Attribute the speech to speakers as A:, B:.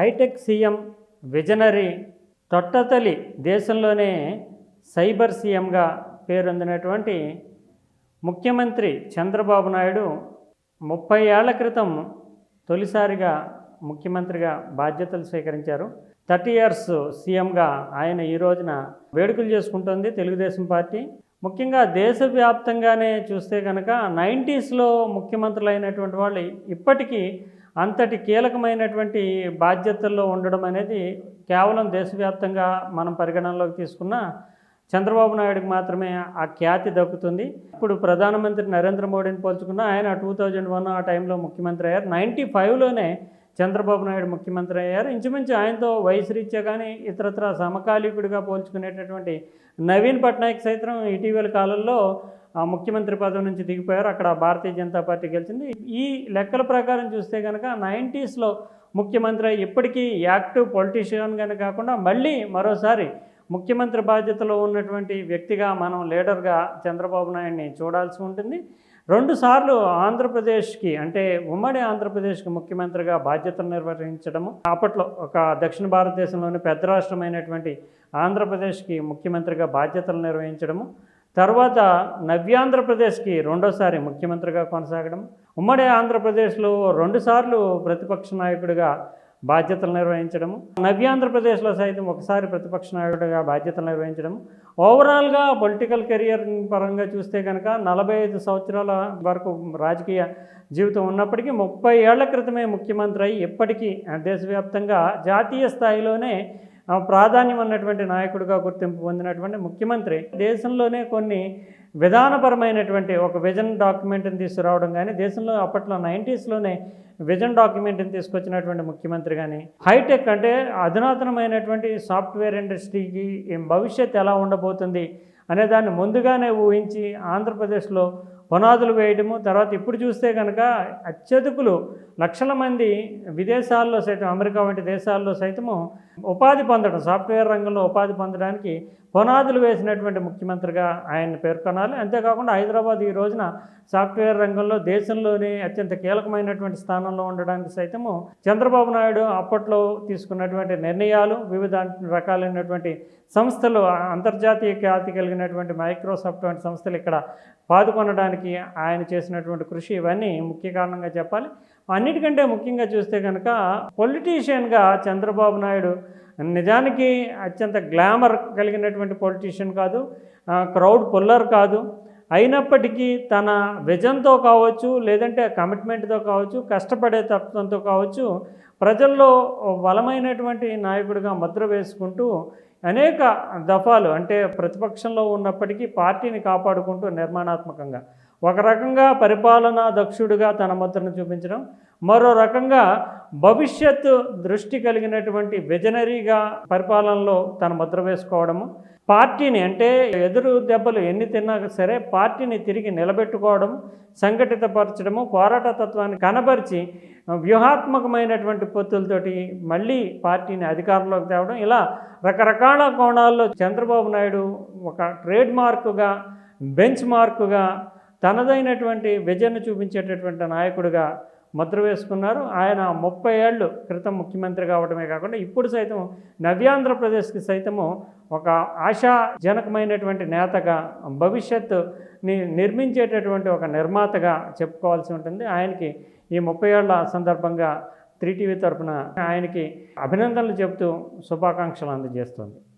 A: Hitech CM visionary తొట్టతలి దేశంలోనే cyber సీఎంగా పేరొందినటువంటి ముఖ్యమంత్రి చంద్రబాబు నాయుడు ముప్పై ఏళ్ళ క్రితం తొలిసారిగా ముఖ్యమంత్రిగా బాధ్యతలు స్వీకరించారు. థర్టీ ఇయర్స్ సీఎంగా ఆయన ఈ రోజున వేడుకలు చేసుకుంటోంది తెలుగుదేశం పార్టీ. ముఖ్యంగా దేశవ్యాప్తంగానే చూస్తే కనుక నైంటీస్లో ముఖ్యమంత్రులు అయినటువంటి వాళ్ళు ఇప్పటికీ అంతటి కీలకమైనటువంటి బాధ్యతల్లో ఉండడం అనేది కేవలం దేశవ్యాప్తంగా మనం పరిగణనలోకి తీసుకున్న చంద్రబాబు నాయుడుకి మాత్రమే ఆ ఖ్యాతి దక్కుతుంది. ఇప్పుడు ప్రధానమంత్రి నరేంద్ర మోడీని పోల్చుకున్న ఆయన టూ థౌజండ్ వన్ ఆ టైంలో ముఖ్యమంత్రి అయ్యారు. నైంటీ ఫైవ్లోనే చంద్రబాబు నాయుడు ముఖ్యమంత్రి అయ్యారు. ఇంచుమించు ఆయనతో వయసు రీత్యా కానీ ఇతరత్ర సమకాలీకుడిగా పోల్చుకునేటటువంటి నవీన్ పట్నాయక్ సైతం ఇటీవల కాలంలో ముఖ్యమంత్రి పదవి నుంచి దిగిపోయారు. అక్కడ భారతీయ జనతా పార్టీ గెలిచింది. ఈ లెక్కల ప్రకారం చూస్తే కనుక నైంటీస్లో ముఖ్యమంత్రి ఇప్పటికీ యాక్టివ్ పొలిటీషియన్గానే కాకుండా మళ్ళీ మరోసారి ముఖ్యమంత్రి బాధ్యతలో ఉన్నటువంటి వ్యక్తిగా మనం లీడర్గా చంద్రబాబు నాయుడిని చూడాల్సి ఉంటుంది. రెండుసార్లు ఆంధ్రప్రదేశ్కి అంటే ఉమ్మడి ఆంధ్రప్రదేశ్కి ముఖ్యమంత్రిగా బాధ్యతలు నిర్వహించడము అప్పట్లో ఒక దక్షిణ భారతదేశంలోని పెద్ద రాష్ట్రమైనటువంటి ఆంధ్రప్రదేశ్కి ముఖ్యమంత్రిగా బాధ్యతలు నిర్వహించడము తర్వాత నవ్యాంధ్రప్రదేశ్కి రెండోసారి ముఖ్యమంత్రిగా కొనసాగడం. ఉమ్మడి ఆంధ్రప్రదేశ్లో రెండుసార్లు ప్రతిపక్ష నాయకుడిగా బాధ్యతలు నిర్వహించడము. నవ్యాంధ్రప్రదేశ్లో సైతం ఒకసారి ప్రతిపక్ష నాయకుడిగా బాధ్యతలు నిర్వహించడం ఓవరాల్గా పొలిటికల్ కెరియర్ పరంగా చూస్తే కనుక నలభై ఐదు సంవత్సరాల వరకు రాజకీయ జీవితం ఉన్నప్పటికీ ముప్పై ఏళ్ళ క్రితమే ముఖ్యమంత్రి అయి ఇప్పటికీ దేశవ్యాప్తంగా జాతీయ స్థాయిలోనే ప్రాధాన్యం ఉన్నటువంటి నాయకుడిగా గుర్తింపు పొందినటువంటి ముఖ్యమంత్రి దేశంలోనే కొన్ని విధానపరమైనటువంటి ఒక విజన్ డాక్యుమెంట్ని తీసుకురావడం కానీ దేశంలో అప్పట్లో నైంటీస్లోనే విజన్ డాక్యుమెంట్ని తీసుకొచ్చినటువంటి ముఖ్యమంత్రి కానీ హైటెక్ అంటే అధునాతనమైనటువంటి సాఫ్ట్వేర్ ఇండస్ట్రీకి భవిష్యత్ ఎలా ఉండబోతుంది అనే దాన్ని ముందుగానే ఊహించి ఆంధ్రప్రదేశ్లో పునాదులు వేయడము తర్వాత ఇప్పుడు చూస్తే కనుక అత్యధికులు లక్షల మంది విదేశాల్లో సైతం అమెరికా వంటి దేశాల్లో సైతము ఉపాధి పొందడం సాఫ్ట్వేర్ రంగంలో ఉపాధి పొందడానికి పునాదులు వేసినటువంటి ముఖ్యమంత్రిగా ఆయన పేర్కొనాలి. అంతేకాకుండా హైదరాబాద్ ఈ రోజున సాఫ్ట్వేర్ రంగంలో దేశంలోనే అత్యంత కీలకమైనటువంటి స్థానంలో ఉండడానికి సైతము చంద్రబాబు నాయుడు అప్పట్లో తీసుకున్నటువంటి నిర్ణయాలు వివిధ రకాలైనటువంటి సంస్థలు అంతర్జాతీయ ఖ్యాతి కలిగినటువంటి మైక్రోసాఫ్ట్ వంటి సంస్థలు ఇక్కడ పాదుకొనడానికి ఆయన చేసినటువంటి కృషి ఇవన్నీ ముఖ్య కారణంగా చెప్పాలి. అన్నిటికంటే ముఖ్యంగా చూస్తే కనుక పొలిటీషియన్గా చంద్రబాబు నాయుడు నిజానికి అత్యంత గ్లామర్ కలిగినటువంటి పొలిటీషియన్ కాదు క్రౌడ్ పుల్లర్ కాదు. అయినప్పటికీ తన విజన్తో కావచ్చు లేదంటే కమిట్మెంట్తో కావచ్చు కష్టపడే తత్వంతో కావచ్చు ప్రజల్లో బలమైనటువంటి నాయకుడిగా ముద్ర వేసుకుంటూ అనేక దఫాలు అంటే ప్రతిపక్షంలో ఉన్నప్పటికీ పార్టీని కాపాడుకుంటూ నిర్మాణాత్మకంగా. ఒక రకంగా పరిపాలనా దక్షుడిగా తన ముద్రను చూపించడం మరో రకంగా భవిష్యత్తు దృష్టి కలిగినటువంటి విజనరీగా పరిపాలనలో తన ముద్ర వేసుకోవడము పార్టీని అంటే ఎదురు దెబ్బలు ఎన్ని తిన్నా సరే పార్టీని తిరిగి నిలబెట్టుకోవడం సంఘటితపరచడము పోరాట తత్వాన్ని కనబరిచి వ్యూహాత్మకమైనటువంటి పొత్తులతోటి మళ్ళీ పార్టీని అధికారంలోకి తేవడం. ఇలా రకరకాల కోణాల్లో చంద్రబాబు నాయుడు ఒక ట్రేడ్ మార్కుగా బెంచ్ మార్కుగా తనదైనటువంటి విజయను చూపించేటటువంటి నాయకుడిగా ముద్ర వేసుకున్నారు. ఆయన ముప్పై ఏళ్ళు క్రితం ముఖ్యమంత్రి కావడమే కాకుండా ఇప్పుడు సైతం నవ్యాంధ్రప్రదేశ్కి సైతము ఒక ఆశాజనకమైనటువంటి నేతగా భవిష్యత్తుని నిర్మించేటటువంటి ఒక నిర్మాతగా చెప్పుకోవాల్సి ఉంటుంది. ఆయనకి ఈ ముప్పై ఏళ్ళ సందర్భంగా త్రీ టీవీ తరపున ఆయనకి అభినందనలు చెబుతూ శుభాకాంక్షలు అందజేస్తుంది.